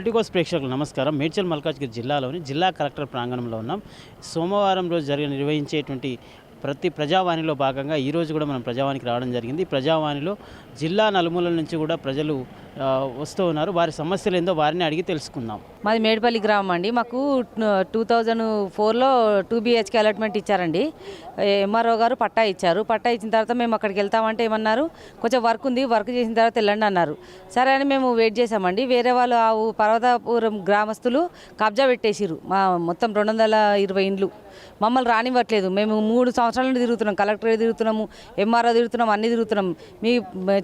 Politicos ప్రేక్షకులు నమస్కారం. మేడ్చల్ మల్కాజ్గిరి జిల్లాలోని జిల్లా కలెక్టర్ ప్రాంగణంలో ఉన్నాం. సోమవారం రోజు జరిగిన నిర్వహించేటువంటి ప్రతి ప్రజావాణిలో భాగంగా ఈరోజు కూడా మనం ప్రజావాణికి రావడం జరిగింది. ప్రజావాణిలో జిల్లా నలుమూలల నుంచి కూడా ప్రజలు వస్తూ ఉన్నారు. వారి సమస్యలు ఏందో వారిని అడిగి తెలుసుకుందాం. మాది మేడిపల్లి గ్రామం అండి. మాకు టూ థౌజండ్ ఫోర్లో టూ బిహెచ్కే అలాట్మెంట్ ఇచ్చారండి. ఎంఆర్ఓ గారు పట్టా ఇచ్చారు. పట్టా ఇచ్చిన తర్వాత మేము అక్కడికి వెళ్తామంటే ఏమన్నారు? కొంచెం వర్క్ ఉంది వర్క్ చేసిన తర్వాత వెళ్ళండి అన్నారు. సరే అని మేము వెయిట్ చేసామండి వేరే వాళ్ళు ఆ పర్వతపురం పర్వతాపురం గ్రామస్తులు కబ్జా పెట్టేసిరు మా మొత్తం రెండు వందల ఇరవై ఇండ్లు. మమ్మల్ని రానివ్వట్లేదు. మేము మూడు సంవత్సరాల నుండి తిరుగుతున్నాం. కలెక్టర్ తిరుగుతున్నాము ఎంఆర్ఓ తిరుగుతున్నాం అన్ని తిరుగుతున్నాం. మీ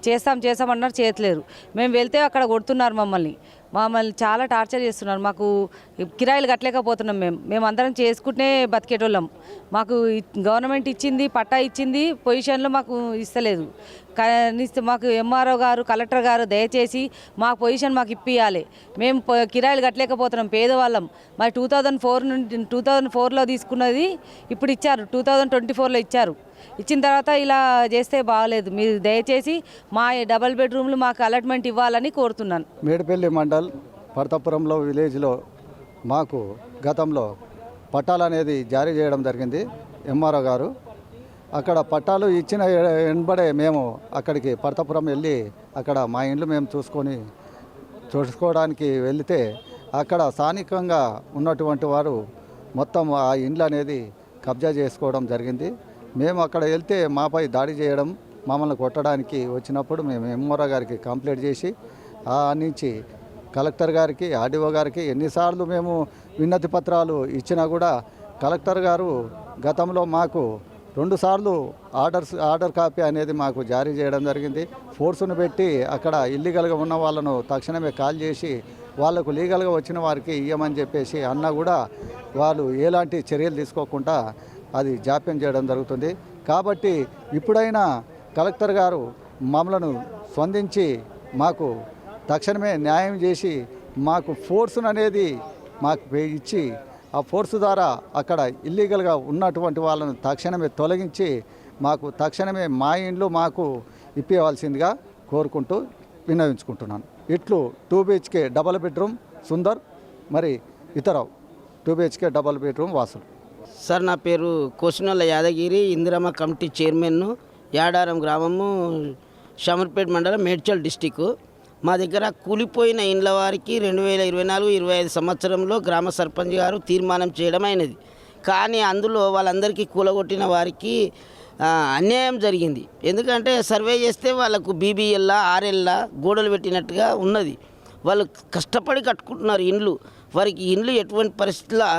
చేస్తాం చేస్తాం అన్నారు చేయట్లేరు. మేము వెళ్తే అక్కడ కొడుతున్నారు మమ్మల్ని. మమ్మల్ని చాలా టార్చర్ చేస్తున్నారు. మాకు కిరాయిలు కట్టలేకపోతున్నాం మేము. మేము అందరం చేసుకుంటే బతికేటోళ్ళం. మాకు గవర్నమెంట్ ఇచ్చింది పట్టా ఇచ్చింది పొజిషన్లో మాకు ఇస్తలేదు. కనీసం మాకు ఎంఆర్ఓ గారు కలెక్టర్ గారు దయచేసి మా పొజిషన్ మాకు ఇప్పియాలి. మేము కిరాయిలు కట్టలేకపోతున్నాం పేదవాళ్ళం. మరి టూ థౌజండ్ ఫోర్ నుండి టూ థౌజండ్ ఫోర్లో తీసుకున్నది ఇప్పుడు ఇచ్చారు. టూ థౌజండ్ ట్వంటీ ఫోర్లో ఇచ్చారు. ఇచ్చిన తర్వాత ఇలా చేస్తే బాగలేదు. మీరు దయచేసి మా డబల్ బెడ్రూమ్లు మాకు అలాట్మెంట్ ఇవ్వాలని కోరుతున్నాను. మేడిపల్లి మండల్ పర్తపురంలో విలేజ్లో మాకు గతంలో పట్టాలు అనేది జారీ చేయడం జరిగింది ఎంఆర్ఓ గారు. అక్కడ పట్టాలు ఇచ్చిన వెనబడే మేము అక్కడికి పర్తపురం వెళ్ళి అక్కడ మా ఇండ్లు మేము చూసుకొని చూసుకోవడానికి వెళితే అక్కడ స్థానికంగా ఉన్నటువంటి వారు మొత్తం ఆ ఇండ్లు అనేది కబ్జా చేసుకోవడం జరిగింది. మేము అక్కడ వెళ్తే మాపై దాడి చేయడం మమ్మల్ని కొట్టడానికి వచ్చినప్పుడు మేము ఎంఆర్ఓ గారికి కంప్లైంట్ చేసి ఆ నుంచి కలెక్టర్ గారికి ఆర్డీఓ గారికి ఎన్నిసార్లు మేము విన్నతి పత్రాలు ఇచ్చినా కూడా కలెక్టర్ గారు గతంలో మాకు రెండుసార్లు ఆర్డర్స్ ఆర్డర్ కాపీ అనేది మాకు జారీ చేయడం జరిగింది. ఫోర్స్ను పెట్టి అక్కడ ఇల్లీగల్గా ఉన్న వాళ్ళను తక్షణమే కాల్ చేసి వాళ్ళకు లీగల్గా వచ్చిన వారికి ఇవ్వమని చెప్పేసి అన్నా కూడా వాళ్ళు ఎలాంటి చర్యలు తీసుకోకుండా అది జాప్యం చేయడం జరుగుతుంది. కాబట్టి ఇప్పుడైనా కలెక్టర్ గారు మమ్మలను స్పందించి మాకు తక్షణమే న్యాయం చేసి మాకు ఫోర్సును అనేది మాకు పే- ఇచ్చి ఆ ఫోర్స్ ద్వారా అక్కడ ఇల్లీగల్గా ఉన్నటువంటి వాళ్ళను తక్షణమే తొలగించి మాకు తక్షణమే మా ఇండ్లు మాకు ఇప్పివ్వాల్సిందిగా కోరుకుంటూ విన్నవించుకుంటున్నాను. ఇట్లు two BHK double bedroom Sundar మరి ఇతర టూ బిహెచ్కే డబల్ బెడ్రూమ్ వాసులు. సార్ నా పేరు కోసినోళ్ళ యాదగిరి ఇందిరమ్మ కమిటీ చైర్మన్ యాడారం గ్రామము షమర్పేట్ మండలం మేడ్చల్ డిస్టిక్ మా దగ్గర కూలిపోయిన ఇండ్ల వారికి రెండు వేల ఇరవై నాలుగు ఇరవై ఐదు సంవత్సరంలో గ్రామ సర్పంచ్ గారు తీర్మానం చేయడం అయినది. కానీ అందులో వాళ్ళందరికీ కూలగొట్టిన వారికి అన్యాయం జరిగింది. ఎందుకంటే సర్వే చేస్తే వాళ్ళకు బీబీఎల్లా ఆర్ఎల్లా గోడలు పెట్టినట్టుగా ఉన్నది. వాళ్ళు కష్టపడి కట్టుకుంటున్నారు ఇండ్లు. వారికి ఇండ్లు ఎటువంటి పరిస్థితుల్లో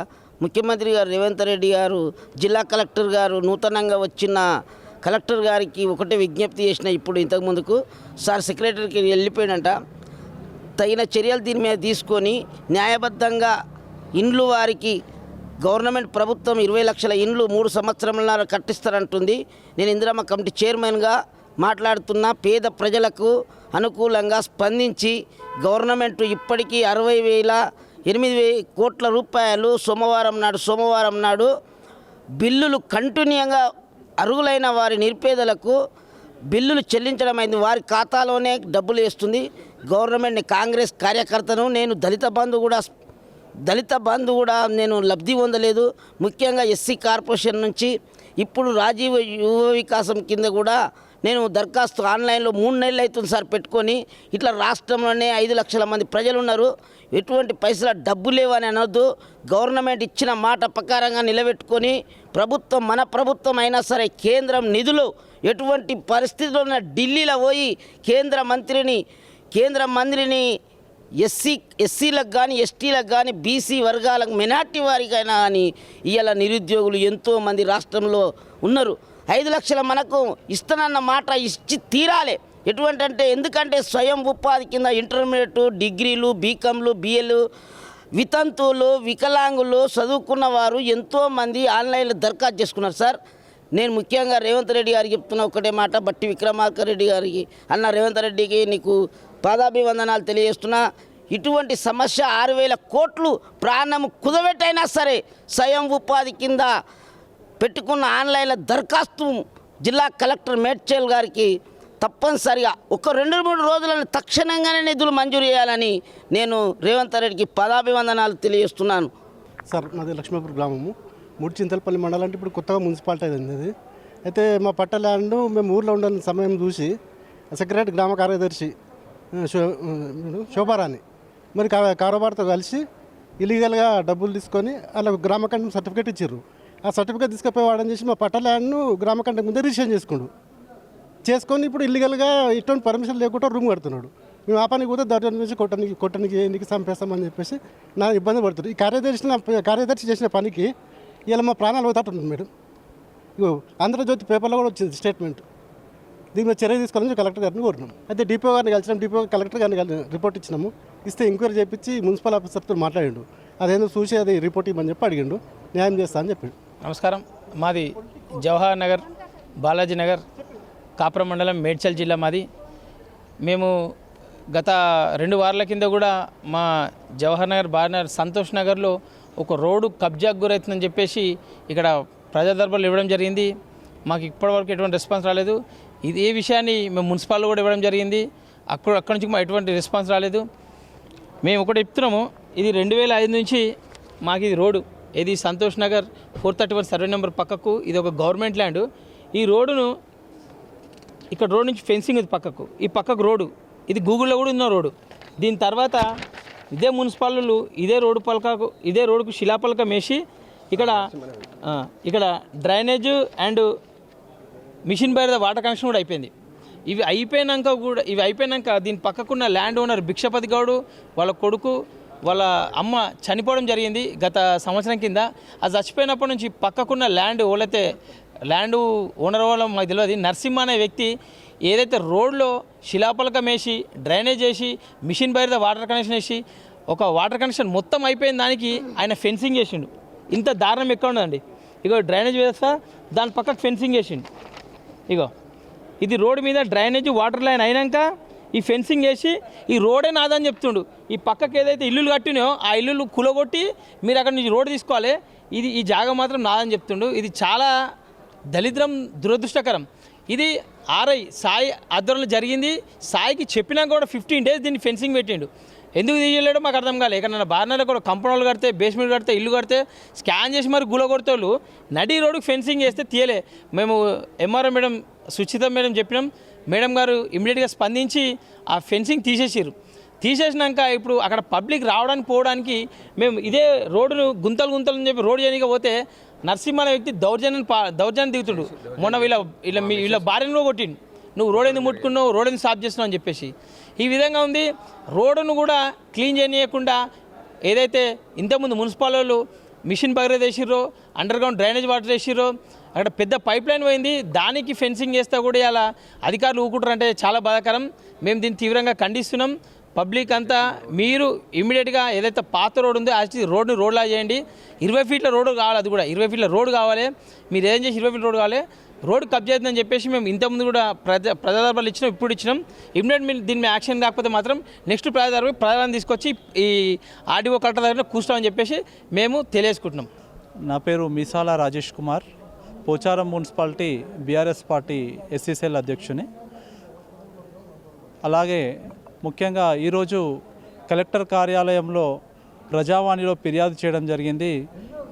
ముఖ్యమంత్రి గారు రేవంత్ రెడ్డి గారు జిల్లా కలెక్టర్ గారు నూతనంగా వచ్చిన కలెక్టర్ గారికి ఒకటే విజ్ఞప్తి చేసిన ఇప్పుడు ఇంతకు ముందుకు సార్ సెక్రటరీకి వెళ్ళిపోయినట తగిన చర్యలు దీని మీద తీసుకొని న్యాయబద్ధంగా ఇండ్లు వారికి గవర్నమెంట్ ప్రభుత్వం ఇరవై లక్షల ఇండ్లు మూడు సంవత్సరంలో కట్టిస్తారంటుంది. నేను ఇందిరమ్మ కమిటీ చైర్మన్గా మాట్లాడుతున్న. పేద ప్రజలకు అనుకూలంగా స్పందించి గవర్నమెంట్ ఇప్పటికీ అరవై వేల ఎనిమిది వే కోట్ల రూపాయలు సోమవారం నాడు సోమవారం నాడు బిల్లులు కంటిన్యూగా అర్హులైన వారి నిరుపేదలకు బిల్లులు చెల్లించడం అయింది వారి ఖాతాలోనే డబ్బులు వేస్తుంది. గవర్నమెంట్ కాంగ్రెస్ కార్యకర్తను నేను దళిత బంధు కూడా దళిత బంధు కూడా నేను లబ్ధి పొందలేదు. ముఖ్యంగా ఎస్సీ కార్పొరేషన్ నుంచి ఇప్పుడు రాజీవ్ యువ వికాసం కింద కూడా నేను దరఖాస్తు ఆన్లైన్లో మూడు నెలలు అవుతుంది సార్ పెట్టుకొని. ఇట్లా రాష్ట్రంలోనే ఐదు లక్షల మంది ప్రజలు ఉన్నారు ఎటువంటి పైసల డబ్బు లేవని అనొద్దు. గవర్నమెంట్ ఇచ్చిన మాట ప్రకారంగా నిలబెట్టుకొని ప్రభుత్వం మన ప్రభుత్వం అయినా సరే కేంద్రం నిధులు ఎటువంటి పరిస్థితుల్లో ఉన్న ఢిల్లీలో పోయి కేంద్ర మంత్రిని కేంద్ర మంత్రిని ఎస్సీ ఎస్సీలకు కానీ ఎస్టీలకు కానీ బీసీ వర్గాలకు మినార్టీ వారికైనా కానీ ఇవాళ నిరుద్యోగులు ఎంతోమంది రాష్ట్రంలో ఉన్నారు. ఐదు లక్షల మనకు ఇస్తానన్న మాట ఇచ్చి తీరాలి. ఎటువంటి అంటే ఎందుకంటే స్వయం ఉపాధి కింద ఇంటర్మీడియట్ డిగ్రీలు బీకాంలు బిఏలు వితంతువులు వికలాంగులు చదువుకున్న వారు ఎంతోమంది ఆన్లైన్లో దరఖాస్తు చేసుకున్నారు సార్. నేను ముఖ్యంగా రేవంత్ రెడ్డి గారికి చెప్తున్న ఒకటే మాట బట్టి విక్రమార్క రెడ్డి గారికి. అన్న రేవంత్ రెడ్డికి నీకు పాదాభివందనాలు తెలియజేస్తున్నా. ఇటువంటి సమస్య ఆరు వేల కోట్లు ప్రాణం కుదవెట్టైనా సరే స్వయం ఉపాధి కింద పెట్టుకున్న ఆన్లైన్లో దరఖాస్తు జిల్లా కలెక్టర్ మేడ్చేల్ గారికి తప్పనిసరిగా ఒక రెండు మూడు రోజులను తక్షణంగానే నిధులు మంజూరు చేయాలని నేను రేవంత్ రెడ్డికి పదాభివందనాలు తెలియజేస్తున్నాను. సార్ మాది లక్ష్మీపూర్ గ్రామము. మూడు చింతలపల్లి మండలం అంటే ఇప్పుడు కొత్తగా మున్సిపాలిటీ అయింది అయితే మా పట్ట ల్యాండ్ మేము ఊర్లో ఉండని సమయం చూసి సెక్రటరీ గ్రామ కార్యదర్శి శో శోభారాణి మరి కా కారోబార్తో కలిసి ఇలీగల్గా డబ్బులు తీసుకొని అలా గ్రామ కంటే సర్టిఫికేట్ ఇచ్చారు ఆ సర్టిఫికేట్ తీసుకుపోయి వాడని చేసి మా పట్ట ల్యాండ్ను గ్రామ ముందే రిజిస్ట్రేషన్ చేసుకుండు. చేసుకొని ఇప్పుడు ఇల్లీగల్గా ఇటువంటి పర్మిషన్ లేకుండా రూమ్ కడుతున్నాడు. మేము ఆ పనికి పోతే దర్జన్ నుంచి కొట్టనికి కొట్టనికి ఎందుకు చంపేస్తామని చెప్పేసి నా ఇబ్బంది పడుతుంది. ఈ కార్యదర్శి కార్యదర్శి చేసిన పనికి ఇలా మా ప్రాణాలు పోతాటుంది మేడం. ఇగో ఆంధ్రజ్యోతి పేపర్లో కూడా వచ్చింది స్టేట్మెంట్. దీని మీద చర్య తీసుకోవాలని కలెక్టర్ గారిని కోరినాం. అయితే డిపో గారిని కలిసినాం. డిపో కలెక్టర్ గారిని రిపోర్ట్ ఇచ్చినాము. ఇస్తే ఎంక్వైరీ చేయించి మున్సిపల్ ఆఫీసర్తో మాట్లాడిండు. అదేందో చూసి అది రిపోర్ట్ ఇవ్వమని చెప్పి అడిగిండు. న్యాయం చేస్తా అని చెప్పాడు. నమస్కారం. మాది జవహర్ నగర్ బాలాజీ నగర్ కాపురం మండలం మేడ్చల్ జిల్లా మాది. మేము గత రెండు వారాల కింద కూడా మా జవహర్ నగర్ బాలనగర్ సంతోష్ నగర్లో ఒక రోడ్డు కబ్జాకు గురవుతుందని చెప్పేసి ఇక్కడ ప్రజా ఇవ్వడం జరిగింది. మాకు ఇప్పటివరకు ఎటువంటి రెస్పాన్స్ రాలేదు. ఇది ఏ విషయాన్ని మేము మున్సిపాల్ కూడా ఇవ్వడం జరిగింది. అక్కడ అక్కడి నుంచి మాకు ఎటువంటి రెస్పాన్స్ రాలేదు. మేము ఒకటి చెప్తున్నాము ఇది రెండు వేల ఐదు నుంచి మాకు ఇది రోడ్డు. ఇది Santosh Nagar four thirty one survey number పక్కకు ఇది ఒక గవర్నమెంట్ ల్యాండ్. ఈ రోడ్డును ఇక్కడ రోడ్ నుంచి ఫెన్సింగ్ ఉంది పక్కకు ఈ పక్కకు రోడ్డు. ఇది గూగుల్లో కూడా ఉన్న రోడ్డు. దీని తర్వాత ఇదే మున్సిపాలిటీలు ఇదే రోడ్డు పలకకు ఇదే రోడ్డుకు శిలాపలకం వేసి ఇక్కడ ఇక్కడ డ్రైనేజ్ అండ్ మిషన్ బయట వాటర్ కనెక్షన్ కూడా అయిపోయింది. ఇవి అయిపోయినాక కూడా ఇవి అయిపోయినాక దీని పక్కకున్న ల్యాండ్ ఓనర్ భిక్షపతి గౌడు వాళ్ళ కొడుకు వాళ్ళ అమ్మ చనిపోవడం జరిగింది గత సంవత్సరం కింద. అది చచ్చిపోయినప్పటి నుంచి పక్కకున్న ల్యాండ్ ఓలైతే ల్యాండ్ ఓనర్ వాళ్ళ మాకు తెలియదు నరసింహ అనే వ్యక్తి ఏదైతే రోడ్లో శిలాపలకం వేసి డ్రైనేజ్ వేసి మిషన్ బైర్ వాటర్ కనెక్షన్ వేసి ఒక వాటర్ కనెక్షన్ మొత్తం అయిపోయిన దానికి ఆయన ఫెన్సింగ్ చేసిండు. ఇంత దారుణం ఎక్కడ ఉందండి? ఇగో డ్రైనేజ్ వ్యవస్థ దాని పక్కకు ఫెన్సింగ్ వేసిండు ఇగో ఇది రోడ్డు మీద డ్రైనేజ్ వాటర్ లైన్ అయినాక ఈ ఫెన్సింగ్ వేసి ఈ రోడే నాదని చెప్తుండు. ఈ పక్కకి ఏదైతే ఇల్లులు కట్టినాయో ఆ ఇల్లులు కులగొట్టి మీరు అక్కడ నుంచి రోడ్డు తీసుకోవాలి. ఇది ఈ జాగా మాత్రం నాదని చెప్తుండు. ఇది చాలా దరిద్రం దురదృష్టకరం. ఇది ఆర్ఐ సాయి ఆధ్వర్యంలో జరిగింది. సాయికి చెప్పినా కూడా ఫిఫ్టీన్ డేస్ దీన్ని ఫెన్సింగ్ పెట్టిండు. ఎందుకు తీయలేడో మాకు అర్థం కాలేదు ఎక్కడ బార్నర్లో కూడా కంపౌండ్లు కడితే బేస్మెంట్ కడితే ఇల్లు కడితే స్కాన్ చేసి మరి గుల కొడతాళ్ళు నడి రోడ్డుకి ఫెన్సింగ్ చేస్తే తీయలే. మేము ఎంఆర్ఓ మేడం సుచిత మేడం చెప్పినాం. మేడం గారు ఇమీడియట్గా స్పందించి ఆ ఫెన్సింగ్ తీసేసారు తీసేసినాక ఇప్పుడు అక్కడ పబ్లిక్ రావడానికి పోవడానికి మేము ఇదే రోడ్డును గుంతలు గుంతలు అని చెప్పి రోడ్డు చేయడానికి పోతే నరసింహ అనే వ్యక్తి దౌర్జన్యం పా దౌర్జన్యం దిగుతుడు. మొన్న వీళ్ళ వీళ్ళ మీ వీళ్ళ భార్యను కొట్టిండు. నువ్వు రోడ్ ఎందుకు ముట్టుకున్నావు రోడ్ ఎందుకు సాఫ్ చేస్తున్నావు అని చెప్పేసి. ఈ విధంగా ఉంది. రోడ్డును కూడా క్లీన్ చేయనీయకుండా ఏదైతే ఇంతకుముందు మున్సిపాల్ వాళ్ళు మిషన్ బగరేది వేసిర్రో అండర్ గ్రౌండ్ డ్రైనేజ్ వాటర్ వేసిర్రో అక్కడ పెద్ద పైప్ లైన్ పోయింది. దానికి ఫెన్సింగ్ చేస్తే కూడా ఇలా అధికారులు ఊకుంటారంటే చాలా బాధాకరం. మేము దీన్ని తీవ్రంగా ఖండిస్తున్నాం. పబ్లిక్ అంతా మీరు ఇమ్మీడియట్గా ఏదైతే పాత రోడ్ ఉందో అది రోడ్ని రోడ్లా చేయండి. ఇరవై ఫీట్ల రోడ్డు కావాలి అది కూడా. ఇరవై ఫీట్ల రోడ్డు కావాలి. మీరు ఏం చేసి ఇరవై ఫీట్ల రోడ్డు కావాలి? రోడ్ కబ్జా అవుతుందని చెప్పేసి మేము ఇంతకుముందు కూడా ప్రజా ప్రజాదర్భాలు ఇచ్చినాం ఇప్పుడు ఇచ్చినాం. ఇమ్మీడియట్ మీరు దీని మీద యాక్షన్ కాకపోతే మాత్రం నెక్స్ట్ ప్రజాదర్భ ప్రజలను తీసుకొచ్చి ఈ ఆర్డీఓ కట్ట దగ్గర కూర్చోమని చెప్పేసి మేము తెలియజేసుకుంటున్నాం. నా పేరు Misala Rajesh Kumar. Pocharam municipality BRS party SCCL అధ్యక్షుని. అలాగే ముఖ్యంగా ఈరోజు కలెక్టర్ కార్యాలయంలో ప్రజావాణిలో ఫిర్యాదు చేయడం జరిగింది.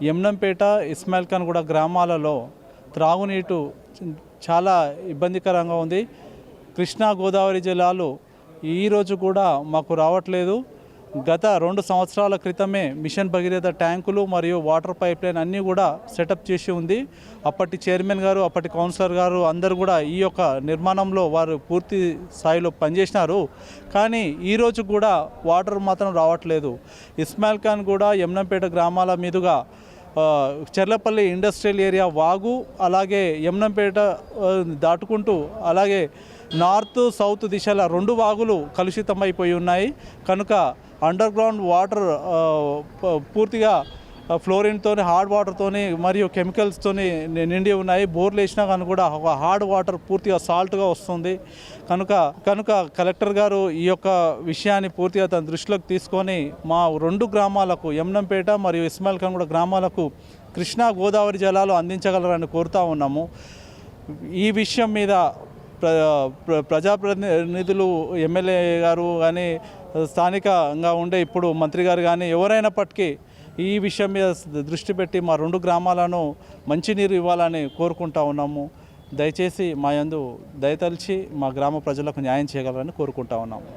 యమ్నంపేట ఇస్మాయిల్ ఖాన్ కూడా గ్రామాలలో త్రాగునీటు చాలా ఇబ్బందికరంగా ఉంది. కృష్ణా గోదావరి జిల్లాలు ఈరోజు కూడా మాకు రావట్లేదు. గత రెండు సంవత్సరాల క్రితమే మిషన్ భగీరథ ట్యాంకులు మరియు వాటర్ పైప్ లైన్ అన్నీ కూడా సెటప్ చేసి ఉంది. అప్పటి చైర్మన్ గారు అప్పటి కౌన్సిలర్ గారు అందరూ కూడా ఈ యొక్క నిర్మాణంలో వారు పూర్తి స్థాయిలో పనిచేసినారు. కానీ ఈరోజు కూడా వాటర్ మాత్రం రావట్లేదు. ఇస్మాయిల్ ఖాన్ కూడా యమునంపేట గ్రామాల మీదుగా చెర్లపల్లి ఇండస్ట్రియల్ ఏరియా వాగు అలాగే యమునంపేట దాటుకుంటూ అలాగే నార్త్ సౌత్ దిశల రెండు వాగులు కలుషితమైపోయి ఉన్నాయి. కనుక అండర్ గ్రౌండ్ వాటర్ పూర్తిగా ఫ్లోరిన్తోని హార్డ్ వాటర్తోని మరియు కెమికల్స్తోని నిండి ఉన్నాయి. బోర్లు వేసినా కానీ కూడా ఒక హార్డ్ వాటర్ పూర్తిగా సాల్ట్గా వస్తుంది. కనుక కనుక కలెక్టర్ గారు ఈ యొక్క విషయాన్ని పూర్తిగా తన దృష్టిలోకి తీసుకొని మా రెండు గ్రామాలకు యమునంపేట మరియు ఇస్మాయిల్ ఖాన్ కూడా గ్రామాలకు కృష్ణా గోదావరి జలాలు అందించగలరని కోరుతా ఉన్నాము. ఈ విషయం మీద ప్ర ప్ర- ప్రజాప్రతినిధులు ఎమ్మెల్యే గారు కానీ స్థానికంగా ఉండే ఇప్పుడు మంత్రి గారు కానీ ఎవరైనప్పటికీ ఈ విషయం మీద దృష్టి పెట్టి మా రెండు గ్రామాలను మంచినీరు ఇవ్వాలని కోరుకుంటా ఉన్నాము. దయచేసి మా యందు దయతలిచి మా గ్రామ ప్రజలకు న్యాయం చేయగలరని కోరుకుంటా ఉన్నాము.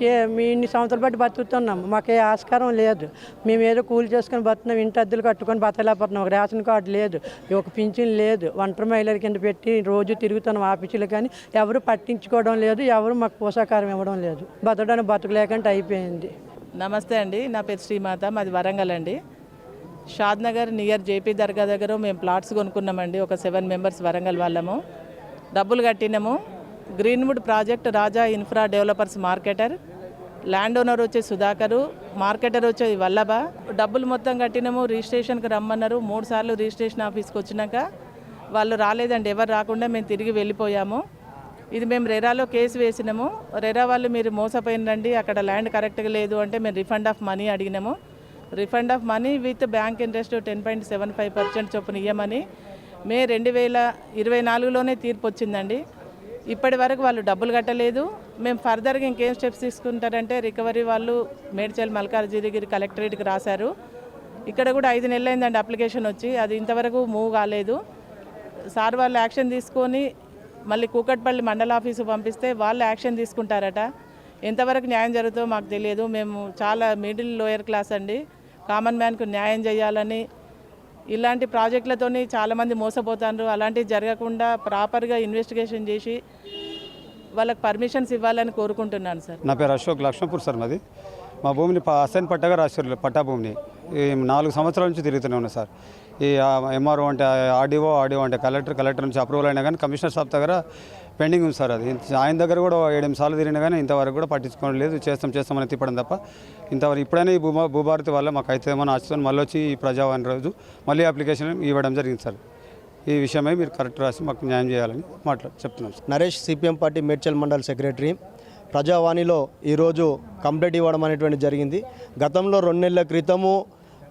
కే మీ ఇన్ని సంవత్సరాలు బట్టి బతుకుతున్నాం. మాకే ఆస్కారం లేదు. మేము ఏదో కూలి చేసుకొని బతున్నాం ఇంటి అద్దెలు కట్టుకొని బతలేకపోతున్నాం ఒక రేషన్ కార్డు లేదు ఒక పింఛన్ లేదు. ఒంటరి మహిళల కింద పెట్టి రోజు తిరుగుతున్నాం ఆఫీసులు కానీ ఎవరు పట్టించుకోవడం లేదు ఎవరు మాకు పోషాకారం ఇవ్వడం లేదు. బతకడానికి బతకలేకంటే అయిపోయింది. నమస్తే అండి. నా పేరు శ్రీమాత మాది వరంగల్ అండి. షాద్ నగర్ నియర్ జేపీ దర్గా దగ్గర మేము ప్లాట్స్ కొనుక్కున్నామండి. ఒక సెవెన్ మెంబర్స్ వరంగల్ వాళ్ళము. డబ్బులు కట్టినాము. Greenwood project Raja infra developers marketer. Land owner వచ్చే సుధాకరు మార్కెటర్ వచ్చేది వల్లభ. డబ్బులు మొత్తం కట్టినాము రిజిస్ట్రేషన్కి రమ్మన్నారు. మూడు సార్లు రిజిస్ట్రేషన్ ఆఫీస్కి వచ్చినాక వాళ్ళు రాలేదండి ఎవరు రాకుండా మేము తిరిగి వెళ్ళిపోయాము. ఇది మేము రెరాలో కేసు వేసినాము. రెరా వాళ్ళు మీరు మోసపోయినండి అక్కడ ల్యాండ్ కరెక్ట్గా లేదు అంటే మేము refund of money అడిగినాము. Refund of money with bank interest ten point seven five percent చొప్పున ఇవ్వమని మే రెండు వేల ఇరవై నాలుగులోనే తీర్పు వచ్చిందండి. ఇప్పటి వరకు వాళ్ళు డబ్బులు కట్టలేదు. మేము ఫర్దర్గా ఇంకేం స్టెప్స్ తీసుకుంటారంటే రికవరీ వాళ్ళు మేడ్చల్ మల్కార్జిగిరి కలెక్టరేట్కి రాశారు. ఇక్కడ కూడా ఐదు నెలలైందండి అప్లికేషన్ వచ్చి. అది ఇంతవరకు మూవ్ కాలేదు. సార్ వాళ్ళు యాక్షన్ తీసుకొని మళ్ళీ కూకట్పల్లి మండల ఆఫీసు పంపిస్తే వాళ్ళు యాక్షన్ తీసుకుంటారట. ఎంతవరకు న్యాయం జరుగుతుందో మాకు తెలియదు. మేము చాలా మిడిల్ లోయర్ క్లాస్ అండి. కామన్ మ్యాన్కు న్యాయం చేయాలని ఇలాంటి ప్రాజెక్టులతోని చాలామంది మోసపోతారు అలాంటివి జరగకుండా ప్రాపర్గా ఇన్వెస్టిగేషన్ చేసి వాళ్ళకి పర్మిషన్స్ ఇవ్వాలని కోరుకుంటున్నాను సార్. నా పేరు అశోక్ లక్ష్మణపూర్ సార్ మాది. మా భూమిని అసైన్ పట్టగా రాశారు పట్టా భూమిని. ఈ నాలుగు సంవత్సరాల నుంచి తిరుగుతూనే ఉన్నా సార్. ఈ ఎంఆర్ఓ అంటే ఆర్డీఓ ఆర్డీఓ అంటే కలెక్టర్ కలెక్టర్ నుంచి అప్రూవల్ అయినా కానీ కమిషనర్ సాబ్ దగ్గర పెండింగ్ ఉంది సార్ అది. ఆయన దగ్గర కూడా ఏడెనిమిది సార్లు తిరిగిన కానీ ఇంతవరకు కూడా పట్టించుకోవడం లేదు. చేస్తాం చేస్తామని తిప్పడం తప్ప ఇంతవరకు ఇప్పుడైనా ఈ భూమా భూభారతి వల్ల మాకు అయితే ఏమో ఆశతో మళ్ళీ వచ్చి ఈ ప్రజావాణి రోజు మళ్ళీ అప్లికేషన్ ఇవ్వడం జరిగింది సార్. ఈ విషయమై మీరు కరెక్ట్ రాసి మాకు న్యాయం చేయాలని మాట్లాడు చెప్తున్నాం Naresh CPM party Medchal mandal secretary ప్రజావాణిలో ఈరోజు కంప్లైంట్ ఇవ్వడం అనేటువంటి జరిగింది. గతంలో రెండు నెలల క్రితము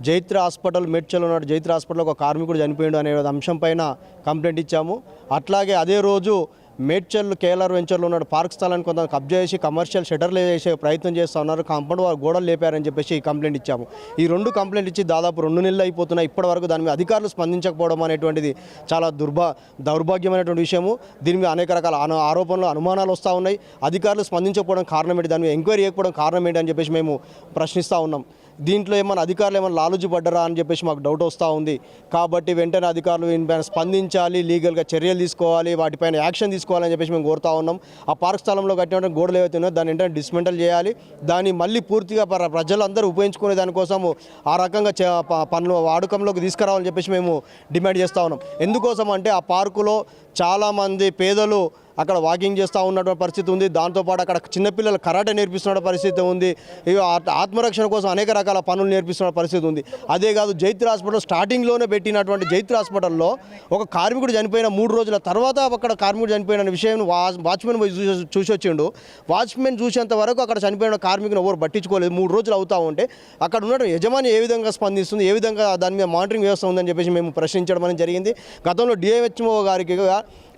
జైత్ర హాస్పిటల్ మేడ్చల్ ఉన్నాడు జైత్ర హాస్పిటల్ ఒక కార్మికుడు చనిపోయాడు అనే అంశం పైన కంప్లైంట్ ఇచ్చాము. అట్లాగే అదే రోజు మేడ్చల్ కేఎల్ఆర్ వెంచర్లో ఉన్న పార్క్ స్థలాన్ని కొంత కబ్జా చేసి కమర్షియల్ షటర్లు వేసే ప్రయత్నం చేస్తూ ఉన్నారు. కాంపౌండ్ వారు గోడలు లేపారని చెప్పేసి కంప్లైంట్ ఇచ్చాము. ఈ రెండు కంప్లైంట్ ఇచ్చి దాదాపు రెండు నెలలు అయిపోతున్నాయి. ఇప్పటి వరకు దాని మీద అధికారులు స్పందించకపోవడం అనేటువంటిది చాలా దుర్భా దౌర్భాగ్యమైనటువంటి విషయము. దీని మీద అనేక రకాల ఆరోపణలు అనుమానాలు వస్తూ ఉన్నాయి. అధికారులు స్పందించకపోవడం కారణం ఏంటి? దాని మీద ఎంక్వైరీ చేయకపోవడం కారణం ఏంటి అని చెప్పేసి మేము ప్రశ్నిస్తూ ఉన్నాం. దీంట్లో ఏమైనా అధికారులు ఏమైనా లాలుజీ పడ్డరా అని చెప్పేసి మాకు డౌట్ వస్తూ ఉంది. కాబట్టి వెంటనే అధికారులు దీనిపైన స్పందించాలి లీగల్గా చర్యలు తీసుకోవాలి వాటిపైన యాక్షన్ తీసుకోవాలని చెప్పేసి మేము కోరుతా ఉన్నాం. ఆ పార్క్ స్థలంలో కట్టిన గోడలు ఏవైతే దాన్ని వెంటనే డిస్మెంటల్ చేయాలి. దాన్ని మళ్ళీ పూర్తిగా ప్ర- ప్రజలందరూ ఉపయోగించుకునే దానికోసము ఆ రకంగా చే- ప- పనులు వాడుకంలోకి తీసుకురావాలని చెప్పేసి మేము డిమాండ్ చేస్తూ ఉన్నాం. ఎందుకోసం అంటే ఆ పార్కులో చాలామంది పేదలు అక్కడ వాకింగ్ చేస్తూ ఉన్నటువంటి పరిస్థితి ఉంది. దాంతోపాటు అక్కడ చిన్నపిల్లలు కరాటే నేర్పిస్తున్న పరిస్థితి ఉంది. ఇవి ఆత్మరక్షణ కోసం అనేక రకాల పనులు నేర్పిస్తున్న పరిస్థితి ఉంది. అదే కాదు జైత్ర హాస్పిటల్ స్టార్టింగ్లోనే పెట్టినటువంటి జైత్ర హాస్పిటల్లో ఒక కార్మికుడు చనిపోయిన మూడు రోజుల తర్వాత అక్కడ కార్మికుడు చనిపోయిన విషయం వాచ్మెన్ పోయి చూసి చూసి వచ్చిండు వాచ్మెన్ చూసేంత వరకు అక్కడ చనిపోయిన కార్మికుని ఎవరు పట్టించుకోలేదు. మూడు రోజులు అవుతా ఉంటే అక్కడ ఉన్న యజమాని ఏ విధంగా స్పందిస్తుంది? ఏ విధంగా దాని మీద మానిటరింగ్ వ్యవస్థ ఉందని చెప్పేసి మేము ప్రశ్నించడం అనేది జరిగింది. గతంలో డిఎంహెచ్ఓ గారికి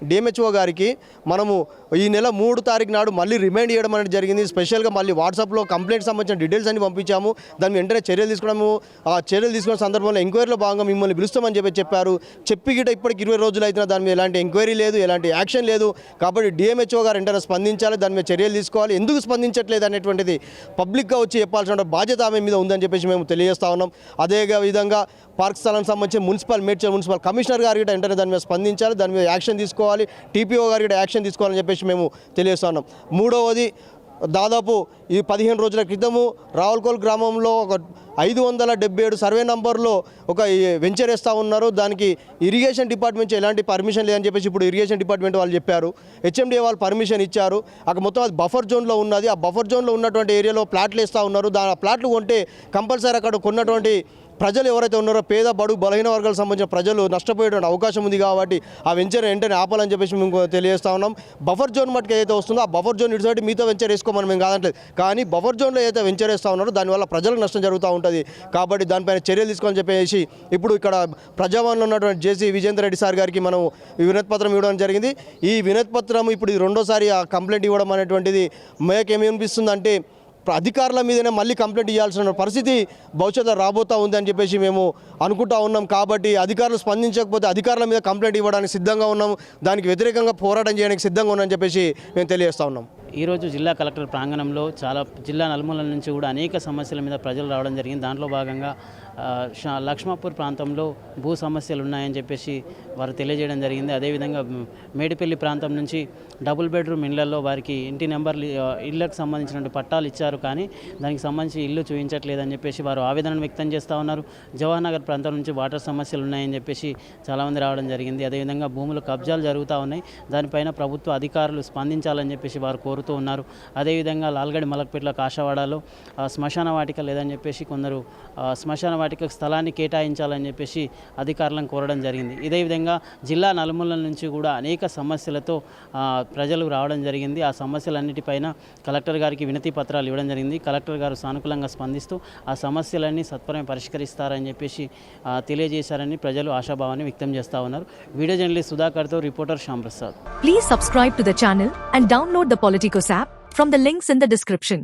డిఎంహెచ్ఓ గారికి మనము ఈ నెల మూడు తారీఖు నాడు మళ్ళీ రిమైండ్ చేయడం అనేది జరిగింది. స్పెషల్గా మళ్ళీ వాట్సాప్లో కంప్లైంట్ సంబంధించిన డీటెయిల్స్ అన్ని పంపించాము. దాని వెంటనే చర్యలు తీసుకోవడము ఆ చర్యలు తీసుకున్న సందర్భంలో ఎంక్వైరీలో భాగంగా మిమ్మల్ని పిలుస్తామని చెప్పి చెప్పారు. చెప్పి గిట ఇప్పటికి ఇరవై రోజులు అవుతున్నా దాని మీద ఎలాంటి ఎంక్వైరీ లేదు ఎలాంటి యాక్షన్ లేదు. కాబట్టి డిఎంహెచ్ఓ గారు వెంటనే స్పందించాలి దాని మీద చర్యలు తీసుకోవాలి. ఎందుకు స్పందించట్లేదు అనేటువంటిది పబ్లిక్గా వచ్చి చెప్పాల్సిన బాధ్యత ఆమె మీద ఉందని చెప్పేసి మేము తెలియజేస్తా ఉన్నాం. అదే విధంగా పార్క్ స్థలానికి సంబంధించి మున్సిపల్ మేడ్చల్ మున్సిపల్ కమిషనర్ గారు కూడా వెంటనే దాని మీద స్పందించాలి దాని మీద యాక్షన్ తీసుకోవాలి టీపీఓ గారు కూడా యాక్షన్ తీసుకోవాలని చెప్పేసి మేము తెలియజేస్తున్నాం. మూడవది దాదాపు ఈ పదిహేను రోజుల క్రితము రావులకోల్ గ్రామంలో ఒక ఐదు వందల డెబ్బై ఏడు సర్వే నంబర్లో ఒక వెంచర్ వేస్తూ ఉన్నారు. దానికి ఇరిగేషన్ డిపార్ట్మెంట్ ఎలాంటి పర్మిషన్ లేదని చెప్పేసి ఇప్పుడు ఇరిగేషన్ డిపార్ట్మెంట్ వాళ్ళు చెప్పారు. హెచ్ఎండీ వాళ్ళు పర్మిషన్ ఇచ్చారు. అక్కడ మొత్తం అది బఫర్ జోన్లో ఉన్నది. ఆ బఫర్ జోన్లో ఉన్నటువంటి ఏరియాలో ప్లాట్లు వేస్తూ ఉన్నారు. దాని ఆ ప్లాట్లు కొంటే కంపల్సరీ అక్కడ కొన్నటువంటి ప్రజలు ఎవరైతే ఉన్నారో పేద బడు బలహీన వర్గాలకు సంబంధించిన ప్రజలు నష్టపోయేటువంటి అవకాశం ఉంది కాబట్టి ఆ వెంచర్ వెంటనే ఆపాలని చెప్పేసి మేము తెలియజేస్తా ఉన్నాం. బఫర్ జోన్ మటుకు ఏదైతే వస్తుందో ఆ బఫర్ జోన్ ఇటు సైడ్ మీతో వెంచర్ వేసుకోమని మేము కాదంటలేదు. కానీ బఫర్ జోన్లో ఏదైతే వెంచర్ వేస్తూ ఉన్నారో దానివల్ల ప్రజలకు నష్టం జరుగుతూ ఉంటుంది. కాబట్టి దానిపైన చర్యలు తీసుకోవాలని చెప్పేసి ఇప్పుడు ఇక్కడ ప్రజావాణిలో ఉన్నటువంటి జేసీ విజేందర్ రెడ్డి సార్ గారికి మనం ఈ వినతి పత్రం ఇవ్వడం జరిగింది. ఈ వినతి పత్రం ఇప్పుడు రెండోసారి ఆ కంప్లైంట్ ఇవ్వడం అనేటువంటిది అంటే అధికారుల మీదనే మళ్ళీ కంప్లైంట్ ఇవ్వాల్సిన పరిస్థితి భవిష్యత్తులో రాబోతా ఉంది అని చెప్పేసి మేము అనుకుంటా ఉన్నాం. కాబట్టి అధికారులు స్పందించకపోతే అధికారుల మీద కంప్లైంట్ ఇవ్వడానికి సిద్ధంగా ఉన్నాము దానికి వ్యతిరేకంగా పోరాటం చేయడానికి సిద్ధంగా ఉన్నామని చెప్పేసి మేము తెలియజేస్తా ఉన్నాం. ఈరోజు జిల్లా కలెక్టర్ ప్రాంగణంలో చాలా జిల్లా నలుమూలల నుంచి కూడా అనేక సమస్యల మీద ప్రజలు రావడం జరిగింది. దాంట్లో భాగంగా లక్ష్మాపూర్ ప్రాంతంలో భూ సమస్యలు ఉన్నాయని చెప్పేసి వారు తెలియజేయడం జరిగింది. అదేవిధంగా మేడిపల్లి ప్రాంతం నుంచి డబుల్ బెడ్రూమ్ ఇళ్ళలో వారికి ఇంటి నెంబర్లు ఇళ్ళకు సంబంధించినటువంటి పట్టాలు ఇచ్చారు. కానీ దానికి సంబంధించి ఇల్లు చూపించట్లేదని చెప్పేసి వారు ఆవేదన వ్యక్తం చేస్తూ ఉన్నారు. జవహర్ నగర్ ప్రాంతం నుంచి వాటర్ సమస్యలు ఉన్నాయని చెప్పేసి చాలామంది రావడం జరిగింది. అదేవిధంగా భూములు కబ్జాలు జరుగుతూ ఉన్నాయి. దానిపైన ప్రభుత్వ అధికారులు స్పందించాలని చెప్పేసి వారు కోరుతూ ఉన్నారు. అదేవిధంగా లాల్గడి మలక్పేట్ల కాషవాడలో శ్మశాన వాటిక లేదని చెప్పేసి కొందరు శ్మశాన వాటికి స్థలాన్ని కేటాయించాలని చెప్పేసి అధికారులను కోరడం జరిగింది. ఇదే విధంగా జిల్లా నలుమూలల నుంచి కూడా అనేక సమస్యలతో ప్రజలు రావడం జరిగింది. ఆ సమస్యలన్నిటిపైన కలెక్టర్ గారికి వినతి పత్రాలు ఇవ్వడం జరిగింది. కలెక్టర్ గారు సానుకూలంగా స్పందిస్తూ ఆ సమస్యలన్నీ సత్వరమే పరిష్కరిస్తారని చెప్పేసి తెలియజేశారని ప్రజలు ఆశాభావాన్ని వ్యక్తం చేస్తూ ఉన్నారు. Video journalist సుధాకర్తో reporter Shyamprasad please subscribe to the channel and download the Politicos app from the links in the description